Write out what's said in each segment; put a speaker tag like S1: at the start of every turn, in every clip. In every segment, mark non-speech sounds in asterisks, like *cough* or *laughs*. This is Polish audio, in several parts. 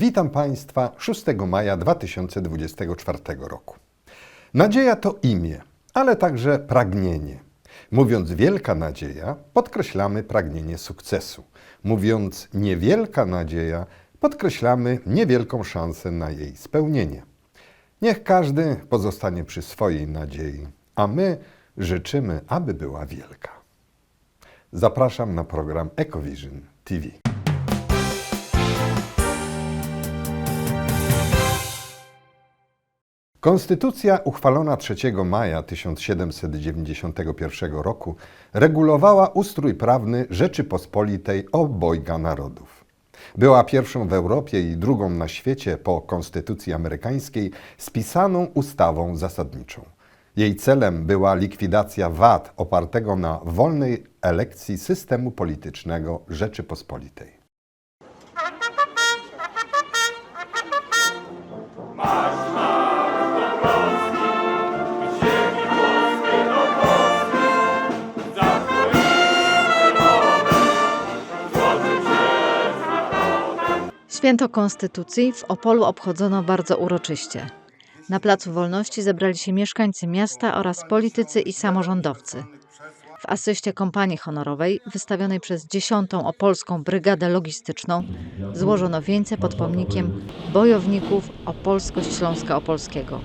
S1: Witam Państwa 6 maja 2024 roku. Nadzieja to imię, ale także pragnienie. Mówiąc wielka nadzieja, podkreślamy pragnienie sukcesu. Mówiąc niewielka nadzieja, podkreślamy niewielką szansę na jej spełnienie. Niech każdy pozostanie przy swojej nadziei, a my życzymy, aby była wielka. Zapraszam na program EcoVision TV. Konstytucja uchwalona 3 maja 1791 roku regulowała ustrój prawny Rzeczypospolitej obojga narodów. Była pierwszą w Europie i drugą na świecie po Konstytucji amerykańskiej spisaną ustawą zasadniczą. Jej celem była likwidacja wad opartego na wolnej elekcji systemu politycznego Rzeczypospolitej.
S2: Święto Konstytucji w Opolu obchodzono bardzo uroczyście. Na Placu Wolności zebrali się mieszkańcy miasta oraz politycy i samorządowcy. W asyście kompanii honorowej, wystawionej przez 10. Opolską Brygadę Logistyczną, złożono wieńce pod pomnikiem bojowników Opolskość Śląska Opolskiego.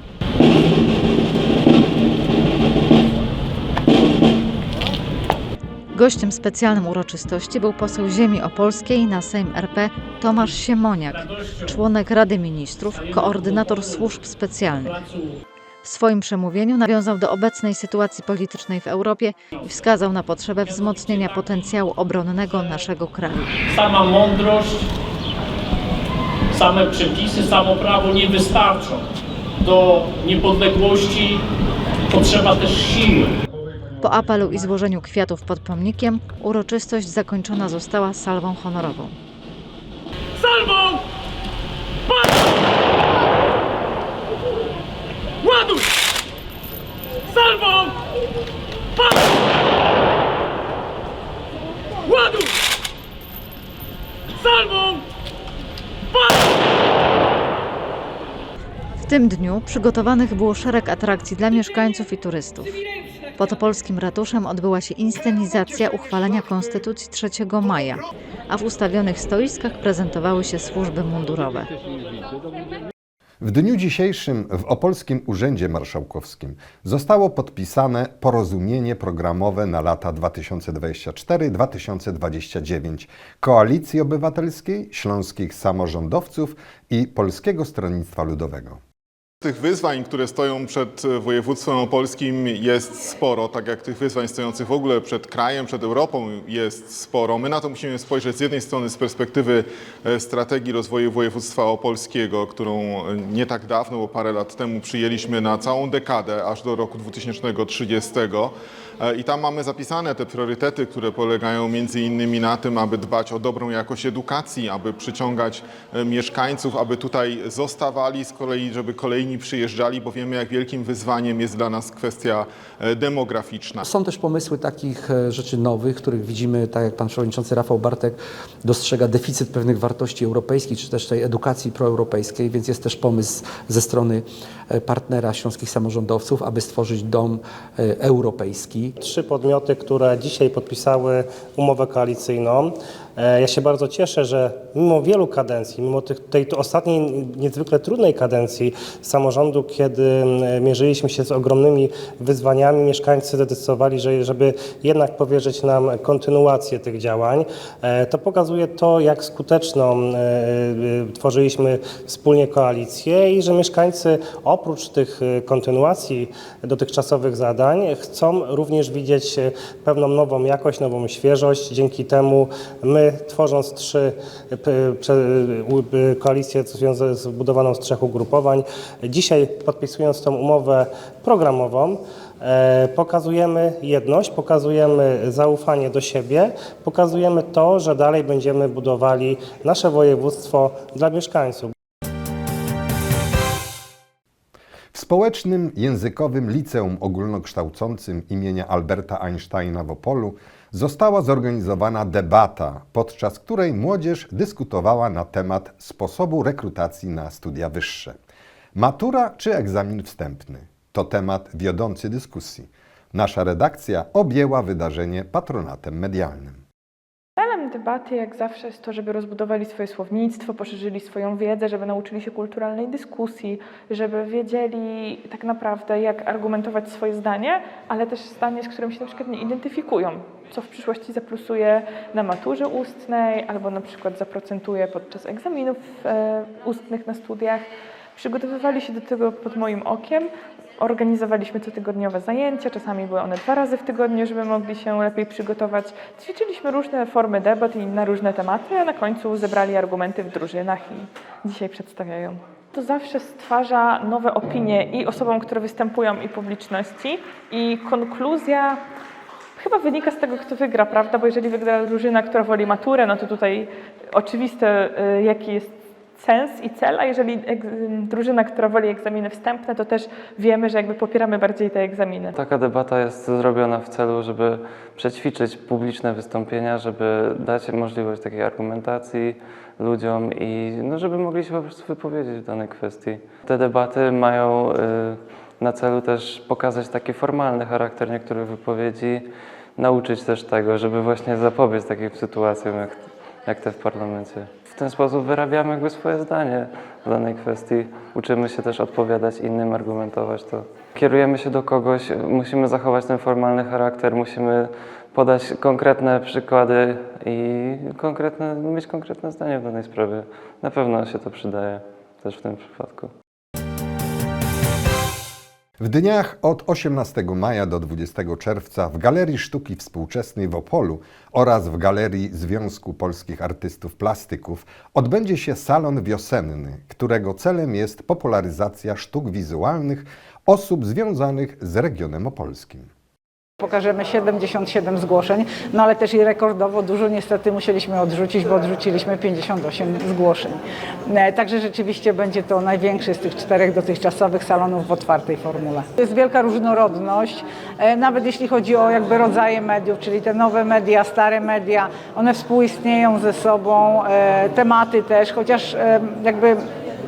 S2: Gościem specjalnym uroczystości był poseł ziemi opolskiej na Sejm RP Tomasz Siemoniak, członek Rady Ministrów, koordynator służb specjalnych. W swoim przemówieniu nawiązał do obecnej sytuacji politycznej w Europie i wskazał na potrzebę wzmocnienia potencjału obronnego naszego kraju.
S3: sama mądrość, same przepisy, samo prawo nie wystarczą. Do niepodległości potrzeba też siły.
S2: Po apelu i złożeniu kwiatów pod pomnikiem uroczystość zakończona została salwą honorową.
S3: Salwą! Patrz! Ładuj! Salwą! Patrz! Ładuj! Salwą!
S2: W tym dniu przygotowanych było szereg atrakcji dla mieszkańców i turystów. Pod opolskim ratuszem odbyła się inscenizacja uchwalenia Konstytucji 3 maja, a w ustawionych stoiskach prezentowały się służby mundurowe.
S1: W dniu dzisiejszym w Opolskim Urzędzie Marszałkowskim zostało podpisane porozumienie programowe na lata 2024-2029 Koalicji Obywatelskiej, Śląskich Samorządowców i Polskiego Stronnictwa Ludowego.
S4: Tych wyzwań, które stoją przed województwem opolskim jest sporo, tak jak tych wyzwań stojących w ogóle przed krajem, przed Europą jest sporo. My na to musimy spojrzeć z jednej strony z perspektywy e, strategii rozwoju województwa opolskiego, którą e, nie tak dawno, bo parę lat temu przyjęliśmy na całą dekadę, aż do roku 2030. E, I tam mamy zapisane te priorytety, które polegają między innymi na tym, aby dbać o dobrą jakość edukacji, aby przyciągać e, mieszkańców, aby tutaj zostawali, z kolei, żeby kolejni przyjeżdżali, bo wiemy, jak wielkim wyzwaniem jest dla nas kwestia e, demograficzna.
S5: Są też pomysły takich rzeczy nowych, których widzimy, tak jak pan przewodniczący Rafał Bartek dostrzega deficyt pewnych wartości europejskich, czy też tej edukacji proeuropejskiej, więc jest też pomysł ze strony partnera śląskich samorządowców, aby stworzyć dom europejski.
S6: Trzy podmioty, które dzisiaj podpisały umowę koalicyjną. E, Ja się bardzo cieszę, że mimo wielu kadencji, mimo tej ostatniej niezwykle trudnej kadencji samorządu, kiedy mm, mierzyliśmy się z ogromnymi wyzwaniami, mieszkańcy zadecydowali, że żeby jednak powierzyć nam kontynuację tych działań. E, To pokazuje to, jak skuteczną e, e, tworzyliśmy wspólnie koalicję i że mieszkańcy oprócz tych e, kontynuacji dotychczasowych zadań chcą również widzieć e, pewną nową jakość, nową świeżość. Dzięki temu my tworząc trzy związa- zbudowaną z trzech ugrupowań, dzisiaj podpisując tą umowę programową, e, pokazujemy jedność, pokazujemy zaufanie do siebie, pokazujemy to, że dalej będziemy budowali nasze województwo dla mieszkańców.
S1: W Społecznym Językowym Liceum Ogólnokształcącym imienia Alberta Einsteina w Opolu została zorganizowana debata, podczas której młodzież dyskutowała na temat sposobu rekrutacji na studia wyższe. Matura czy egzamin wstępny? To temat wiodący dyskusji. Nasza redakcja objęła wydarzenie patronatem medialnym.
S7: Debaty, jak zawsze, jest to, żeby rozbudowali swoje słownictwo, poszerzyli swoją wiedzę, żeby nauczyli się kulturalnej dyskusji, żeby wiedzieli tak naprawdę, jak argumentować swoje zdanie, ale też zdanie, z którym się na przykład nie identyfikują, co w przyszłości zaplusuje na maturze ustnej albo na przykład zaprocentuje podczas egzaminów e, ustnych na studiach. Przygotowywali się do tego pod moim okiem. Organizowaliśmy cotygodniowe zajęcia, czasami były one dwa razy w tygodniu, żeby mogli się lepiej przygotować. Ćwiczyliśmy różne formy debat i na różne tematy, a na końcu zebrali argumenty w drużynach i dzisiaj przedstawiają. To zawsze stwarza nowe opinie i osobom, które występują, i publiczności. I konkluzja chyba wynika z tego, kto wygra, prawda? Bo jeżeli wygra drużyna, która woli maturę, no to tutaj oczywiste, y, jaki jest sens i cel, a jeżeli drużyna, która woli egzaminy wstępne, to też wiemy, że jakby popieramy bardziej te egzaminy.
S8: Taka debata jest zrobiona w celu, żeby przećwiczyć publiczne wystąpienia, żeby dać możliwość takiej argumentacji ludziom i no, żeby mogli się po prostu wypowiedzieć w danej kwestii. Te debaty mają y, na celu też pokazać taki formalny charakter niektórych wypowiedzi, nauczyć też tego, żeby właśnie zapobiec takim sytuacjom jak, jak te w parlamencie. W ten sposób wyrabiamy jakby swoje zdanie w danej kwestii. Uczymy się też odpowiadać innym, argumentować to. Kierujemy się do kogoś, musimy zachować ten formalny charakter, musimy podać konkretne przykłady i konkretne, mieć konkretne zdanie w danej sprawie. Na pewno się to przydaje też w tym przypadku.
S1: W dniach od 18 maja do 20 czerwca w Galerii Sztuki Współczesnej w Opolu oraz w Galerii Związku Polskich Artystów Plastyków odbędzie się salon wiosenny, którego celem jest popularyzacja sztuk wizualnych osób związanych z regionem opolskim.
S9: Pokażemy 77 zgłoszeń, no ale też i rekordowo dużo niestety musieliśmy odrzucić, bo odrzuciliśmy 58 zgłoszeń. E, Także rzeczywiście będzie to największy z tych czterech dotychczasowych salonów w otwartej formule. Jest wielka różnorodność, e, nawet jeśli chodzi o jakby rodzaje mediów, czyli te nowe media, stare media, one współistnieją ze sobą, e, tematy też, chociaż jakby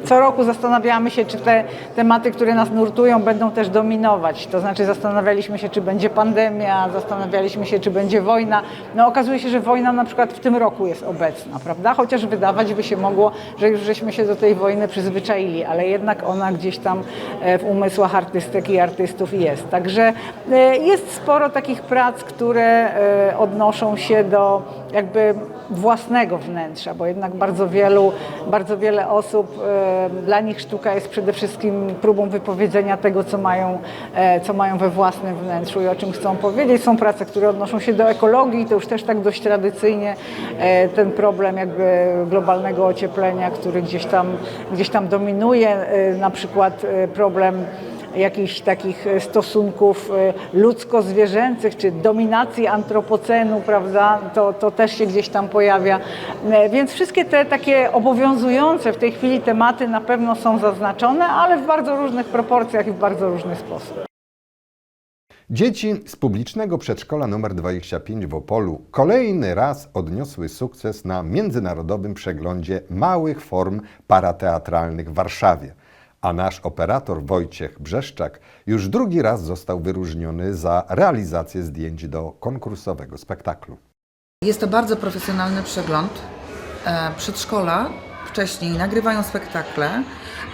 S9: co roku zastanawiamy się, czy te tematy, które nas nurtują, będą też dominować. To znaczy zastanawialiśmy się, czy będzie pandemia, zastanawialiśmy się, czy będzie wojna. No okazuje się, że wojna na przykład w tym roku jest obecna, prawda? Chociaż wydawać by się mogło, że już żeśmy się do tej wojny przyzwyczaili, ale jednak ona gdzieś tam e, w umysłach artystek i artystów jest. Także e, jest sporo takich prac, które e, odnoszą się do jakby własnego wnętrza, bo jednak bardzo wielu, bardzo wiele osób, e, dla nich sztuka jest przede wszystkim próbą wypowiedzenia tego, co mają, e, co mają we własnym wnętrzu i o czym chcą powiedzieć. Są prace, które odnoszą się do ekologii, to już też tak dość tradycyjnie e, ten problem jakby globalnego ocieplenia, który gdzieś tam, gdzieś tam dominuje, na przykład problem jakichś takich e, stosunków e, ludzko-zwierzęcych, czy dominacji antropocenu, prawda, to, to też się gdzieś tam pojawia. E, Więc wszystkie te takie obowiązujące w tej chwili tematy na pewno są zaznaczone, ale w bardzo różnych proporcjach i w bardzo różny sposób.
S1: Dzieci z publicznego przedszkola nr 25 w Opolu kolejny raz odniosły sukces na międzynarodowym przeglądzie małych form parateatralnych w Warszawie. A nasz operator Wojciech Brzeszczak już drugi raz został wyróżniony za realizację zdjęć do konkursowego spektaklu.
S10: Jest to bardzo profesjonalny przegląd. E, Przedszkola wcześniej nagrywają spektakle,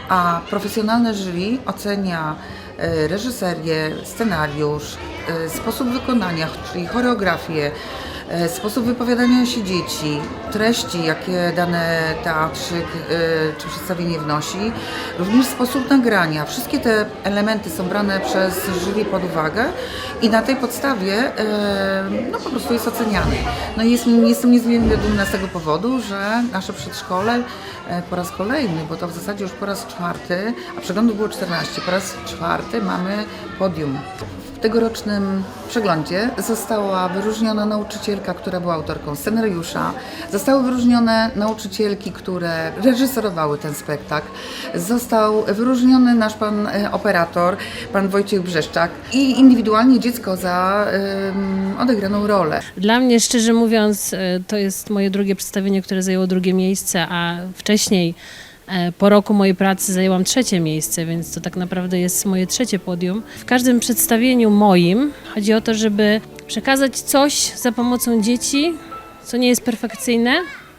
S10: a profesjonalne jury ocenia e, reżyserię, scenariusz, e, sposób wykonania, czyli choreografię, sposób wypowiadania się dzieci, treści, jakie dany teatrzyk e, czy przedstawienie wnosi, również sposób nagrania. Wszystkie te elementy są brane przez jury pod uwagę i na tej podstawie e, no, po prostu jest oceniany. No i jest, jestem niezmiernie dumna z tego powodu, że nasze przedszkole e, po raz kolejny, bo to w zasadzie już po raz czwarty, a przeglądów było 14, po raz czwarty mamy podium tegorocznym przeglądzie została wyróżniona nauczycielka, która była autorką scenariusza, zostały wyróżnione nauczycielki, które reżyserowały ten spektakl, został wyróżniony nasz pan e, operator, pan Wojciech Brzeszczak i indywidualnie dziecko za odegraną rolę.
S11: Dla mnie, szczerze mówiąc, e, to jest moje drugie przedstawienie, które zajęło drugie miejsce, a wcześniej po roku mojej pracy zajęłam trzecie miejsce, więc to tak naprawdę jest moje trzecie podium. W każdym przedstawieniu moim chodzi o to, żeby przekazać coś za pomocą dzieci, co nie jest perfekcyjne,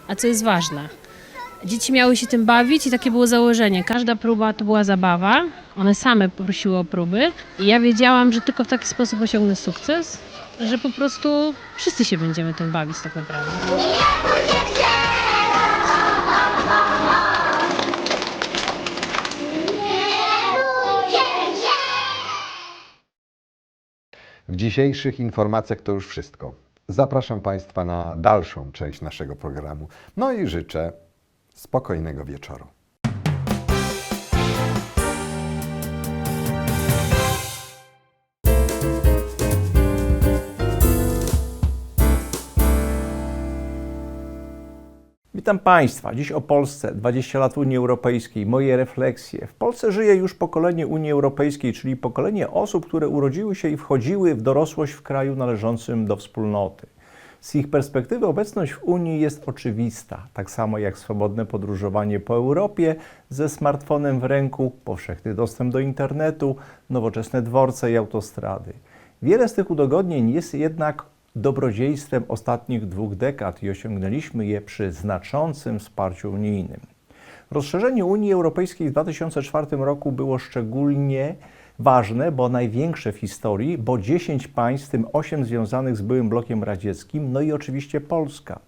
S11: a co jest ważne. Dzieci miały się tym bawić i takie było założenie. Każda próba to była zabawa. One same prosiły o próby i ja wiedziałam, że tylko w taki sposób osiągnę sukces, że po prostu wszyscy się będziemy tym bawić tak naprawdę.
S1: Dzisiejszych informacjach to już wszystko. Zapraszam Państwa na dalszą część naszego programu. No i życzę spokojnego wieczoru.
S12: Witam Państwa. Dziś o Polsce, 20 lat Unii Europejskiej, moje refleksje. W Polsce żyje już pokolenie Unii Europejskiej, czyli pokolenie osób, które urodziły się i wchodziły w dorosłość w kraju należącym do wspólnoty. Z ich perspektywy obecność w Unii jest oczywista, tak samo jak swobodne podróżowanie po Europie ze smartfonem w ręku, powszechny dostęp do internetu, nowoczesne dworce i autostrady. Wiele z tych udogodnień jest jednak dobrodziejstwem ostatnich dwóch dekad i osiągnęliśmy je przy znaczącym wsparciu unijnym. Rozszerzenie Unii Europejskiej w 2004 roku było szczególnie ważne, bo największe w historii, bo 10 państw, w tym 8 związanych z byłym blokiem radzieckim, no i oczywiście Polska.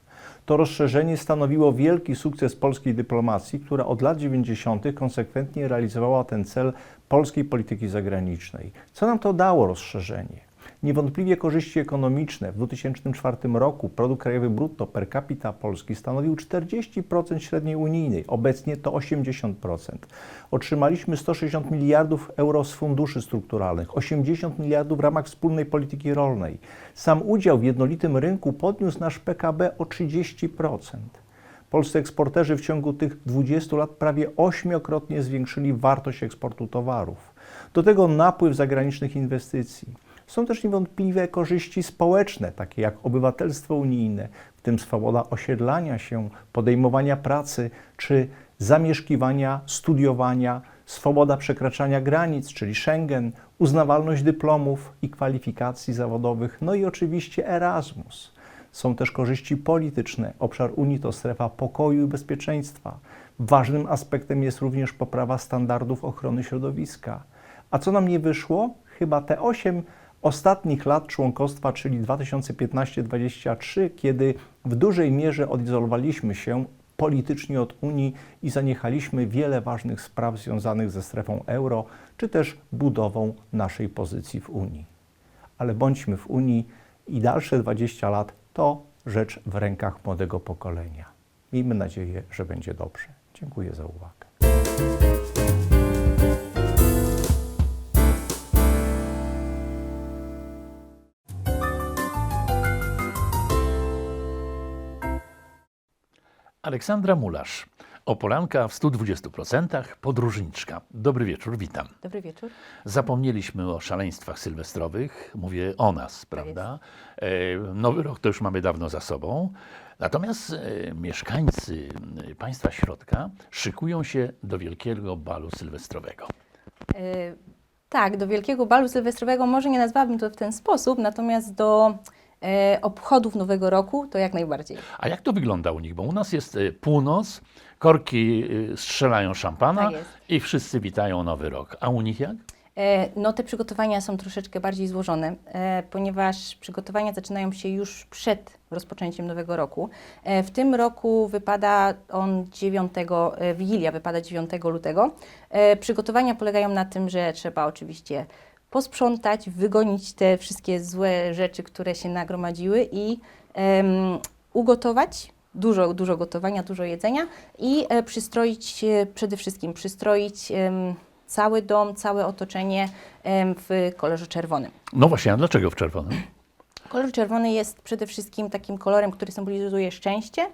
S12: To rozszerzenie stanowiło wielki sukces polskiej dyplomacji, która od lat 90. konsekwentnie realizowała ten cel polskiej polityki zagranicznej. Co nam to dało rozszerzenie? Niewątpliwie korzyści ekonomiczne. W 2004 roku produkt krajowy brutto per capita Polski stanowił 40% średniej unijnej, obecnie to 80%. Otrzymaliśmy 160 miliardów euro z funduszy strukturalnych, 80 miliardów w ramach wspólnej polityki rolnej. Sam udział w jednolitym rynku podniósł nasz PKB o 30%. Polscy eksporterzy w ciągu tych 20 lat prawie ośmiokrotnie zwiększyli wartość eksportu towarów. Do tego napływ zagranicznych inwestycji. Są też niewątpliwe korzyści społeczne, takie jak obywatelstwo unijne, w tym swoboda osiedlania się, podejmowania pracy czy zamieszkiwania, studiowania, swoboda przekraczania granic, czyli Schengen, uznawalność dyplomów i kwalifikacji zawodowych, no i oczywiście Erasmus. Są też korzyści polityczne. Obszar Unii to strefa pokoju i bezpieczeństwa. Ważnym aspektem jest również poprawa standardów ochrony środowiska. A co nam nie wyszło? Chyba te 8 ostatnich lat członkostwa, czyli 2015-2023, kiedy w dużej mierze odizolowaliśmy się politycznie od Unii i zaniechaliśmy wiele ważnych spraw związanych ze strefą euro, czy też budową naszej pozycji w Unii. Ale bądźmy w Unii i dalsze 20 lat to rzecz w rękach młodego pokolenia. Miejmy nadzieję, że będzie dobrze. Dziękuję za uwagę.
S13: Aleksandra Mulasz, Opolanka w 120%, podróżniczka. Dobry wieczór, witam.
S14: Dobry wieczór.
S13: Zapomnieliśmy o szaleństwach sylwestrowych, mówię o nas, prawda? E, Nowy rok to już mamy dawno za sobą. Natomiast e, mieszkańcy e, państwa środka szykują się do wielkiego balu sylwestrowego.
S14: E, tak, do Wielkiego Balu Sylwestrowego może nie nazwałabym to w ten sposób, natomiast do obchodów Nowego Roku to jak najbardziej.
S13: A jak to wygląda u nich? Bo u nas jest e, północ, korki e, strzelają szampana
S14: Tak
S13: i wszyscy witają Nowy Rok. A u nich jak?
S14: E, No, te przygotowania są troszeczkę bardziej złożone, e, ponieważ przygotowania zaczynają się już przed rozpoczęciem nowego roku. E, W tym roku wypada on 9, e, Wigilia wypada 9 lutego. E, Przygotowania polegają na tym, że trzeba oczywiście posprzątać, wygonić te wszystkie złe rzeczy, które się nagromadziły i em, ugotować. Dużo, dużo gotowania, dużo jedzenia i e, przystroić, e, przede wszystkim przystroić em, cały dom, całe otoczenie em, w kolorze czerwonym.
S13: No właśnie, a dlaczego w czerwonym?
S14: Kolor czerwony jest przede wszystkim takim kolorem, który symbolizuje szczęście,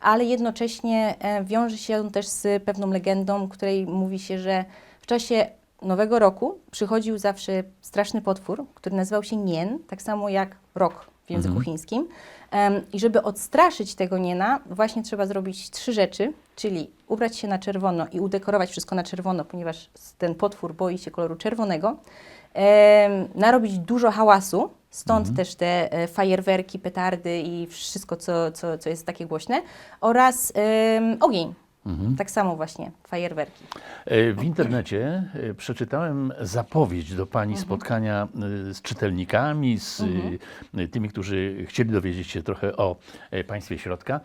S14: ale jednocześnie e, wiąże się on też z pewną legendą, której mówi się, że w czasie Nowego Roku przychodził zawsze straszny potwór, który nazywał się Nien, tak samo jak rok w języku
S15: Mhm.
S14: chińskim. Em, I żeby odstraszyć tego Niena, właśnie trzeba zrobić trzy rzeczy, czyli ubrać się na czerwono i udekorować wszystko na czerwono, ponieważ ten potwór boi się koloru czerwonego. Em, narobić dużo hałasu, stąd też te e, fajerwerki, petardy i wszystko, co, co, co jest takie głośne, oraz ogień.
S13: Mhm.
S14: Tak samo właśnie, fajerwerki.
S13: E, W internecie e, przeczytałem zapowiedź do Pani spotkania e, z czytelnikami, z e, tymi, którzy chcieli dowiedzieć się trochę o państwie środka.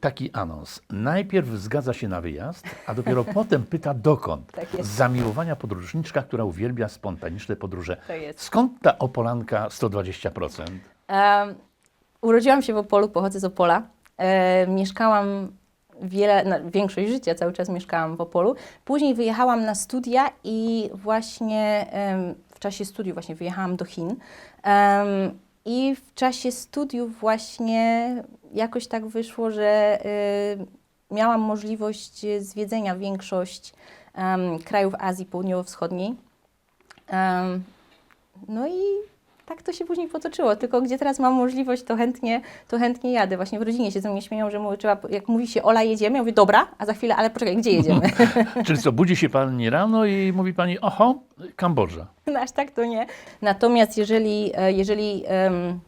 S13: Taki anons. Najpierw zgadza się na wyjazd, a dopiero *laughs* potem pyta dokąd.
S14: Tak.
S13: Z zamiłowania podróżniczka, która uwielbia spontaniczne podróże. Skąd ta opolanka 120%?
S14: Em, urodziłam się w Opolu, pochodzę z Opola. E, mieszkałam wiele, na, większość życia cały czas mieszkałam w Opolu. Później wyjechałam na studia i właśnie w czasie studiów właśnie wyjechałam do Chin. I w czasie studiów właśnie jakoś tak wyszło, że y, miałam możliwość zwiedzenia większość krajów Azji Południowo-Wschodniej. No i tak to się później potoczyło. Tylko gdzie teraz mam możliwość, to chętnie, to chętnie jadę. Właśnie w rodzinie się ze mnie śmieją, że mówię, trzeba, jak mówi się Ola jedziemy, ja mówię dobra, a za chwilę, ale poczekaj, gdzie jedziemy? *laughs*
S13: Czyli co, budzi się Pani rano i mówi Pani, oho, Kambodża.
S14: No aż tak to nie. Natomiast jeżeli, e, jeżeli em,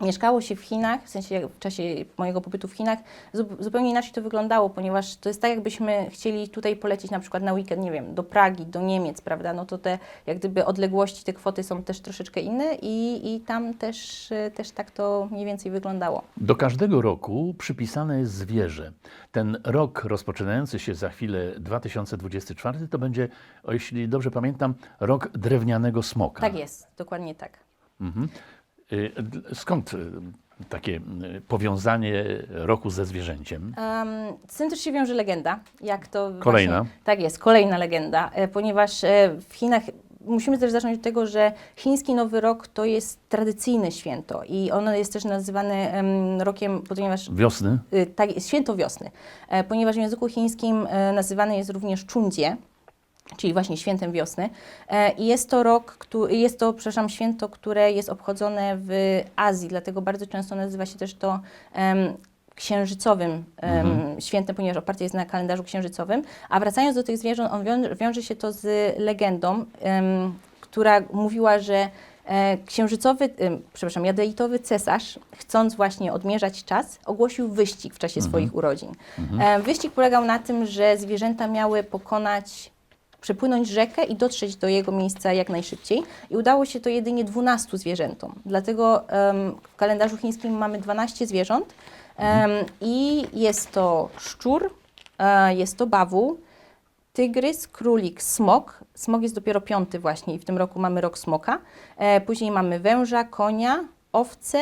S14: mieszkało się w Chinach, w sensie w czasie mojego pobytu w Chinach, zu- zupełnie inaczej to wyglądało, ponieważ to jest tak, jakbyśmy chcieli tutaj polecieć na przykład na weekend, nie wiem, do Pragi, do Niemiec, prawda? No to te jak gdyby odległości, te kwoty są też troszeczkę inne i, i tam też, też tak to mniej więcej wyglądało.
S13: Do każdego roku przypisane jest zwierzę. Ten rok rozpoczynający się za chwilę 2024 to będzie, o jeśli dobrze pamiętam, rok drewnianego smoka.
S14: Tak jest, dokładnie tak.
S13: Mhm. Y, Skąd y, takie y, powiązanie roku ze zwierzęciem?
S14: Um, z tym też się wiąże legenda. Jak to
S13: Kolejna.
S14: Właśnie, tak jest, kolejna legenda, e, ponieważ e, w Chinach musimy też zacząć od tego, że chiński Nowy Rok to jest tradycyjne święto i ono jest też nazywane em, rokiem, ponieważ
S13: Wiosny?
S14: y, tak, święto wiosny, e, ponieważ w języku chińskim e, nazywany jest również Chunjie, czyli właśnie świętem wiosny. E, I jest to rok, jest to, przepraszam, święto, które jest obchodzone w Azji, dlatego bardzo często nazywa się też to em, księżycowym
S15: Mhm.
S14: świętem, ponieważ oparte jest na kalendarzu księżycowym. A wracając do tych zwierząt, on wią- wiąże się to z legendą, em, która mówiła, że e, księżycowy, przepraszam, jadeitowy cesarz, chcąc właśnie odmierzać czas, ogłosił wyścig w czasie
S15: Mhm.
S14: swoich urodzin.
S15: Mhm.
S14: E, Wyścig polegał na tym, że zwierzęta miały pokonać, przepłynąć rzekę i dotrzeć do jego miejsca jak najszybciej. I udało się to jedynie 12 zwierzętom. Dlatego em, w kalendarzu chińskim mamy 12 zwierząt em, i jest to szczur, e, jest to bawół, tygrys, królik, smok. Smok jest dopiero piąty właśnie i w tym roku mamy rok smoka. E, później mamy węża, konia, owce,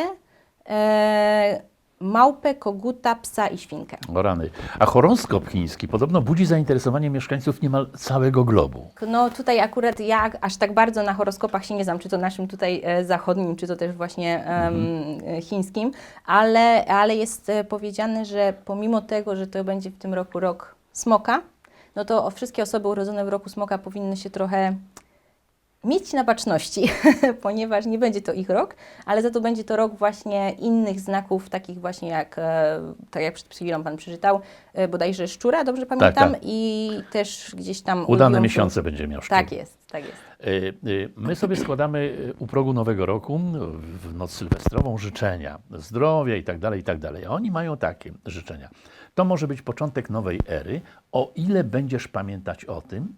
S14: e, małpę, koguta, psa i świnkę.
S13: O rany. A horoskop chiński podobno budzi zainteresowanie mieszkańców niemal całego globu.
S14: No tutaj akurat ja aż tak bardzo na horoskopach się nie znam, czy to naszym tutaj e, zachodnim, czy to też właśnie em, e, chińskim, ale, ale jest e, powiedziane, że pomimo tego, że to będzie w tym roku rok smoka, no to o- wszystkie osoby urodzone w roku smoka powinny się trochę mieć na baczności, *laughs* ponieważ nie będzie to ich rok, ale za to będzie to rok właśnie innych znaków, takich właśnie jak, e, tak jak przed chwilą Pan przeczytał, e, bodajże szczura, dobrze pamiętam,
S13: tak.
S14: i też gdzieś tam...
S13: Udane miesiące będzie miał szczur.
S14: Tak jest, tak jest.
S13: Y, My sobie składamy u progu Nowego Roku, w noc sylwestrową, życzenia zdrowia i tak dalej, i tak dalej. A oni mają takie życzenia. To może być początek nowej ery, o ile będziesz pamiętać o tym,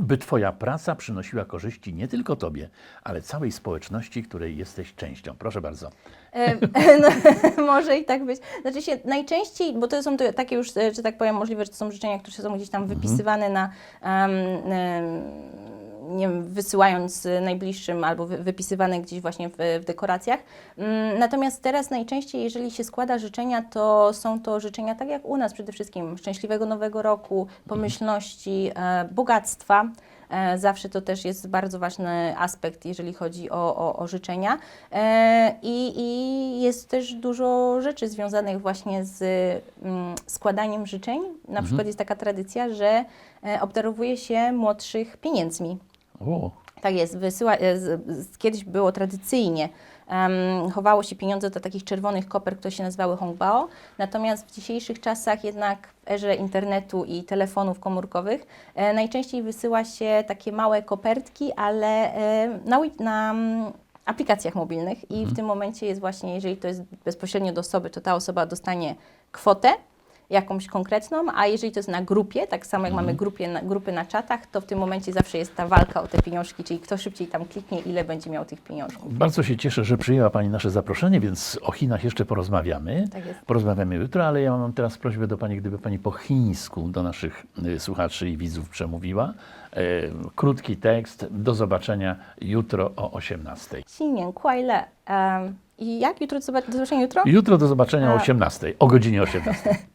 S13: by Twoja praca przynosiła korzyści nie tylko Tobie, ale całej społeczności, której jesteś częścią. Proszę bardzo.
S14: E, *laughs* no, *laughs* może i tak być. Znaczy się najczęściej, bo to są to takie już, e, że tak powiem, możliwe, że to są życzenia, które są gdzieś tam wypisywane na, em, em, nie wiem, wysyłając e, najbliższym albo wy, wypisywane gdzieś właśnie w, w dekoracjach. Mm, Natomiast teraz najczęściej, jeżeli się składa życzenia, to są to życzenia tak jak u nas przede wszystkim szczęśliwego nowego roku, pomyślności, e, bogactwa. E, Zawsze to też jest bardzo ważny aspekt, jeżeli chodzi o, o, o życzenia. E, I, I jest też dużo rzeczy związanych właśnie z mm, składaniem życzeń. Na przykład jest taka tradycja, że obdarowuje się młodszych pieniędzmi.
S13: O,
S14: Tak jest, wysyła, e, z, z, kiedyś było tradycyjnie, em, chowało się pieniądze do takich czerwonych koper, które się nazywały hongbao, natomiast w dzisiejszych czasach jednak w erze internetu i telefonów komórkowych e, najczęściej wysyła się takie małe kopertki, ale e, na, na mm, aplikacjach mobilnych. I w tym momencie jest właśnie, jeżeli to jest bezpośrednio do osoby, to ta osoba dostanie kwotę, jakąś konkretną, a jeżeli to jest na grupie, tak samo jak mamy grupie na, grupy na czatach, to w tym momencie zawsze jest ta walka o te pieniążki, czyli kto szybciej tam kliknie, ile będzie miał tych pieniążków.
S13: Bardzo się cieszę, że przyjęła Pani nasze zaproszenie, więc o Chinach jeszcze porozmawiamy.
S14: Tak jest.
S13: Porozmawiamy jutro, ale ja mam teraz prośbę do Pani, gdyby Pani po chińsku do naszych y, słuchaczy i widzów przemówiła. E, krótki tekst. Do zobaczenia jutro o 18.
S14: 新年快乐！Um, I jak jutro? Do zobac- do zobaczenia jutro?
S13: Jutro do zobaczenia o
S14: A.
S13: 18. O godzinie 18. *laughs*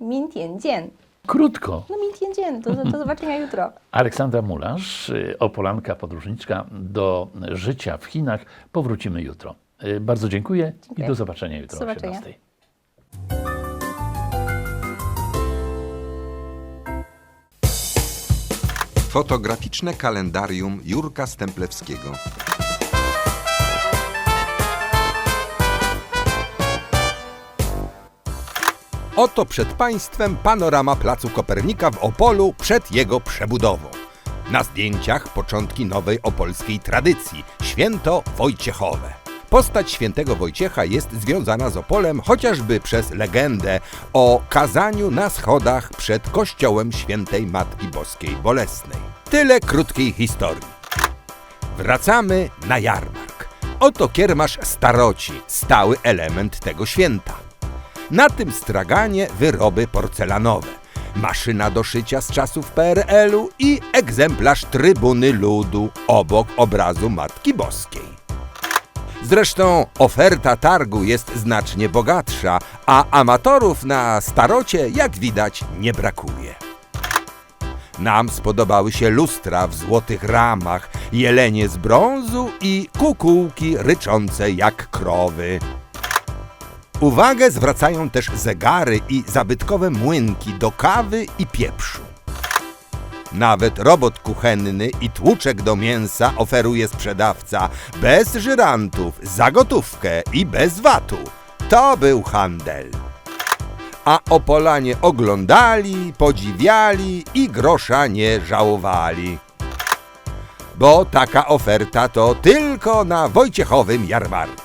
S14: Min Tien
S13: Krótko.
S14: No Min Tien Dzien, do, do, zobaczenia jutro.
S13: Aleksandra Mulasz, y, Opolanka, podróżniczka do życia w Chinach. Powrócimy jutro. Y, bardzo dziękuję,
S14: dziękuję.
S13: i do zobaczenia jutro
S14: do zobaczenia.
S13: o 17.
S1: Fotograficzne kalendarium Jurka Stemplewskiego. Oto przed Państwem panorama Placu Kopernika w Opolu przed jego przebudową. Na zdjęciach początki nowej opolskiej tradycji święto Wojciechowe. Postać świętego Wojciecha jest związana z Opolem chociażby przez legendę o kazaniu na schodach przed kościołem świętej Matki Boskiej Bolesnej. Tyle krótkiej historii. Wracamy na jarmark. Oto kiermasz staroci, stały element tego święta. Na tym straganie wyroby porcelanowe, maszyna do szycia z czasów PRL-u i egzemplarz trybuny ludu obok obrazu Matki Boskiej. Zresztą oferta targu jest znacznie bogatsza, a amatorów na starocie, jak widać, nie brakuje. Nam spodobały się lustra w złotych ramach, jelenie z brązu i kukułki ryczące jak krowy. Uwagę zwracają też zegary i zabytkowe młynki do kawy i pieprzu. Nawet robot kuchenny i tłuczek do mięsa oferuje sprzedawca bez żyrantów, za gotówkę i bez VAT-u. To był handel. A Opolanie oglądali, podziwiali i grosza nie żałowali. Bo taka oferta to tylko na Wojciechowym jarmarku.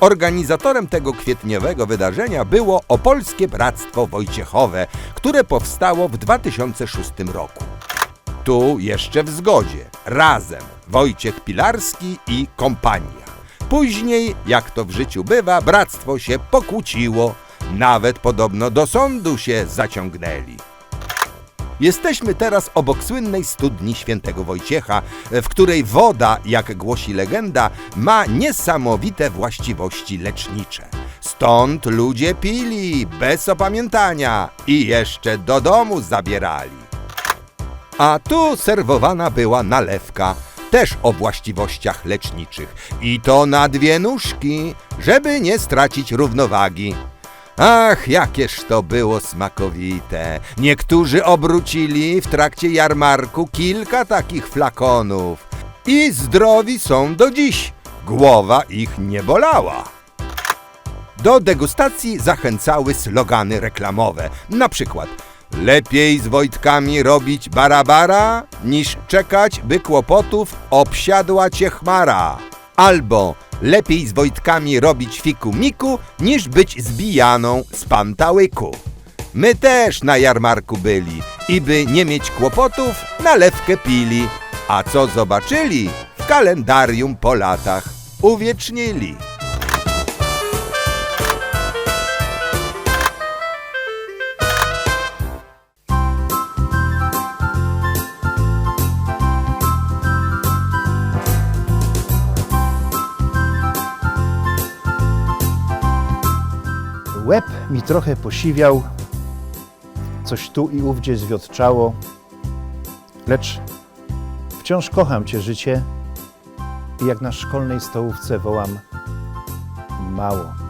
S1: Organizatorem tego kwietniowego wydarzenia było Opolskie Bractwo Wojciechowe, które powstało w 2006 roku. Tu jeszcze w zgodzie, razem Wojciech Pilarski i kompania. Później, jak to w życiu bywa, bractwo się pokłóciło, nawet podobno do sądu się zaciągnęli. Jesteśmy teraz obok słynnej studni świętego Wojciecha, w której woda, jak głosi legenda, ma niesamowite właściwości lecznicze. Stąd ludzie pili bez opamiętania i jeszcze do domu zabierali. A tu serwowana była nalewka, też o właściwościach leczniczych. I to na dwie nóżki, żeby nie stracić równowagi. Ach, jakież to było smakowite. Niektórzy obrócili w trakcie jarmarku kilka takich flakonów. I zdrowi są do dziś. Głowa ich nie bolała. Do degustacji zachęcały slogany reklamowe. Na przykład Lepiej z Wojtkami robić barabara, niż czekać, by kłopotów obsiadła cię chmara. Albo lepiej z Wojtkami robić fiku miku, niż być zbijaną z pantałyku. My też na jarmarku byli i by nie mieć kłopotów, nalewkę pili. A co zobaczyli, w kalendarium po latach uwiecznili.
S15: Mi trochę posiwiał, coś tu i ówdzie zwiotczało, Lecz wciąż kocham Cię, życie, i jak na szkolnej stołówce wołam: Mało.